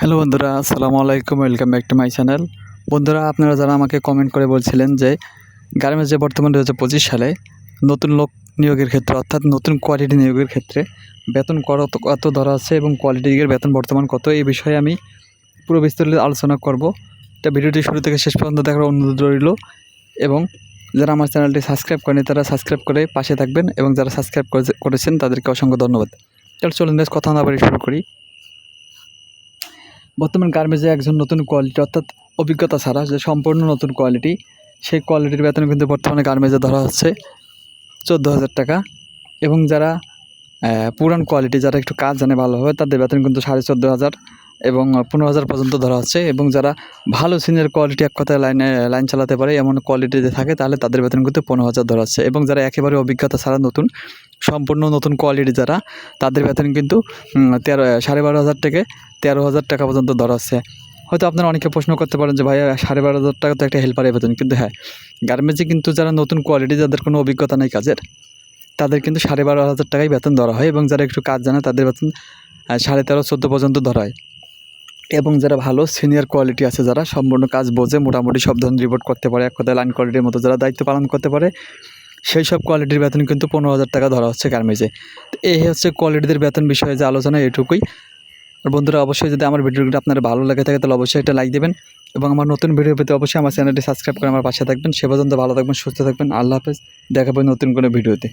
Hello বন্ধুরা, আসসালামু আলাইকুম, welcome back to my channel. বন্ধুরা, আপনারা যারা আমাকে কমেন্ট করে বলছিলেন যে গার্মেন্টস যে বর্তমান দু হাজার পঁচিশ সালে নতুন লোক নিয়োগের ক্ষেত্রে, অর্থাৎ নতুন কোয়ালিটি নিয়োগের ক্ষেত্রে বেতন কত কত ধরা আছে এবং কোয়ালিটি দিকের বেতন বর্তমান কত, এই বিষয়ে আমি পুরো বিস্তারিত আলোচনা করব। তা ভিডিওটি শুরু থেকে শেষ পর্যন্ত দেখার অনুরোধ রইল এবং যারা আমার চ্যানেলটি সাবস্ক্রাইব করেনি, তারা সাবস্ক্রাইব করে পাশে থাকবেন এবং যারা সাবস্ক্রাইব করেছেন তাদেরকে অসংখ্য ধন্যবাদ। তাহলে চলুন কথা না বাড়ি শুরু করি। বর্তমান গার্মেন্টসে একজন নতুন কোয়ালিটি অর্থাৎ অভিজ্ঞতা ছাড়া যে সম্পূর্ণ নতুন কোয়ালিটি সেই কোয়ালিটির বেতন কিন্তু বর্তমানে গার্মেন্টসে ধরা হচ্ছে চোদ্দ হাজার টাকা। এবং যারা পুরান কোয়ালিটি যারা একটু কাজ জানে ভালোভাবে, তাদের বেতন কিন্তু সাড়ে চোদ্দ হাজার এবং পনেরো হাজার পর্যন্ত ধরা হচ্ছে এবং যারা ভালো সিনিয়র কোয়ালিটি এক কথায় লাইনে, লাইন চালাতে পারে, এমন কোয়ালিটি কোয়ালিটিতে থাকে, তাহলে তাদের বেতন কিন্তু পনেরো হাজার ধরা হচ্ছে এবং যারা একেবারে অভিজ্ঞতা ছাড়া নতুন, সম্পূর্ণ নতুন কোয়ালিটি যারা, তাদের বেতন কিন্তু তেরো, সাড়ে বারো হাজার থেকে তেরো হাজার টাকা পর্যন্ত ধরা হচ্ছে হয়তো আপনারা অনেকে প্রশ্ন করতে পারেন যে, ভাইয়া, সাড়ে বারো হাজার টাকা তো একটা হেল্পারের বেতন। কিন্তু হ্যাঁ গার্মেন্টসে কিন্তু যারা নতুন কোয়ালিটি যাদের কোনো অভিজ্ঞতা নেই কাজের, তাদের কিন্তু সাড়ে বারো হাজার টাকাই বেতন ধরা হয় এবং যারা একটু কাজ জানে, তাদের বেতন সাড়ে তেরো, চোদ্দ পর্যন্ত ধরা হয়। এবং যারা ভালো সিনিয়র কোয়ালিটি আছে, যারা সম্পূর্ণ কাজ বোঝে, মোটামুটি সব ধরনের রিপোর্ট করতে পারে। এক কথায় লাইন কোয়ালিটির মতো যারা দায়িত্ব পালন করতে পারে, সেই সব কোয়ালিটির বেতন কিন্তু পনেরো হাজার টাকা ধরা হচ্ছে তো এই হচ্ছে কোয়ালিটিদের বেতন বিষয়ে যে আলোচনা এটুকুই আর বন্ধুরা, অবশ্যই যদি আমার ভিডিওগুলো আপনার ভালো লাগে থাকে, তাহলে অবশ্যই একটা লাইক দেবেন এবং আমার নতুন ভিডিও পেতে অবশ্যই আমার চ্যানেলটি সাবস্ক্রাইব করে আমার পাশে থাকবেন। সে পর্যন্ত ভালো থাকবেন, সুস্থ থাকবেন। আল্লাহ হাফেজ। দেখাবেন নতুন কোনো ভিডিওতে